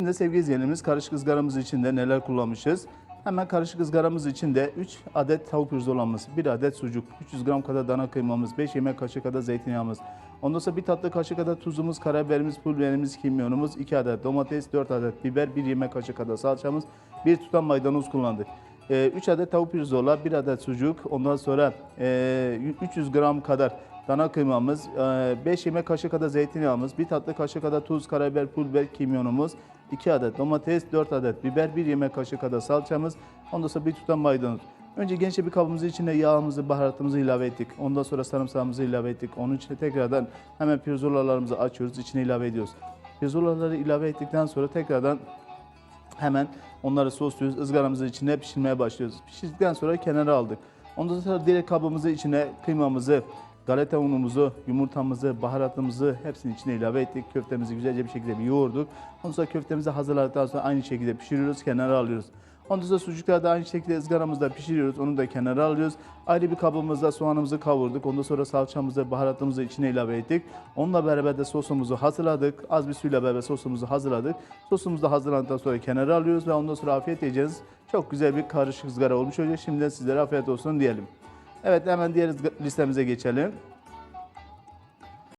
Şimdi sevgili izleyenlerimiz karışık ızgaramız için de neler kullanmışız? Hemen karışık ızgaramız için de 3 adet tavuk pirzolamız, 1 adet sucuk, 300 gram kadar dana kıymamız, 5 yemek kaşığı kadar zeytinyağımız. Ondan sonra bir tatlı kaşığı kadar tuzumuz, karabiberimiz, pul kimyonumuz, 2 adet domates, 4 adet biber, 1 yemek kaşığı kadar salçamız, 1 tutam maydanoz kullandık. 3 adet tavuk pirzola, 1 adet sucuk, ondan sonra e, 300 gram kadar dana kıymamız, 5 yemek kaşığı kadar zeytinyağımız, 1 tatlı kaşığı kadar tuz, karabiber, pul kimyonumuz, 2 adet domates, 4 adet biber, 1 yemek kaşığı kadar salçamız, ondan sonra bir tutam maydanoz. Önce genççe bir kabımızın içine yağımızı, baharatımızı ilave ettik. Ondan sonra sarımsağımızı ilave ettik. Onun içine tekrardan hemen pirzolalarımızı açıyoruz, içine ilave ediyoruz. Pirzolaları ilave ettikten sonra tekrardan Hemen onları sosluyoruz. ızgaramızın içine pişirmeye başlıyoruz. Pişirdikten sonra kenara aldık. Ondan sonra direkt kabımızın içine kıymamızı, galeta unumuzu, yumurtamızı, baharatımızı hepsinin içine ilave ettik. Köftemizi güzelce bir şekilde bir yoğurduk. Ondan sonra köftemizi hazırladıktan sonra aynı şekilde pişiriyoruz, kenara alıyoruz. Ondan sonra sucukları da aynı şekilde ızgaramızda pişiriyoruz. Onu da kenara alıyoruz. Ayrı bir kabımızda soğanımızı kavurduk. Ondan sonra salçamızı, baharatımızı içine ilave ettik. Onunla beraber de sosumuzu hazırladık. Az bir suyla beraber sosumuzu hazırladık. Sosumuzu da hazırlandıktan sonra kenara alıyoruz ve ondan sonra afiyet yiyeceğiz. Çok güzel bir karışık ızgara olmuş olacak. Şimdiden sizlere afiyet olsun diyelim. Evet hemen diğer listemize geçelim.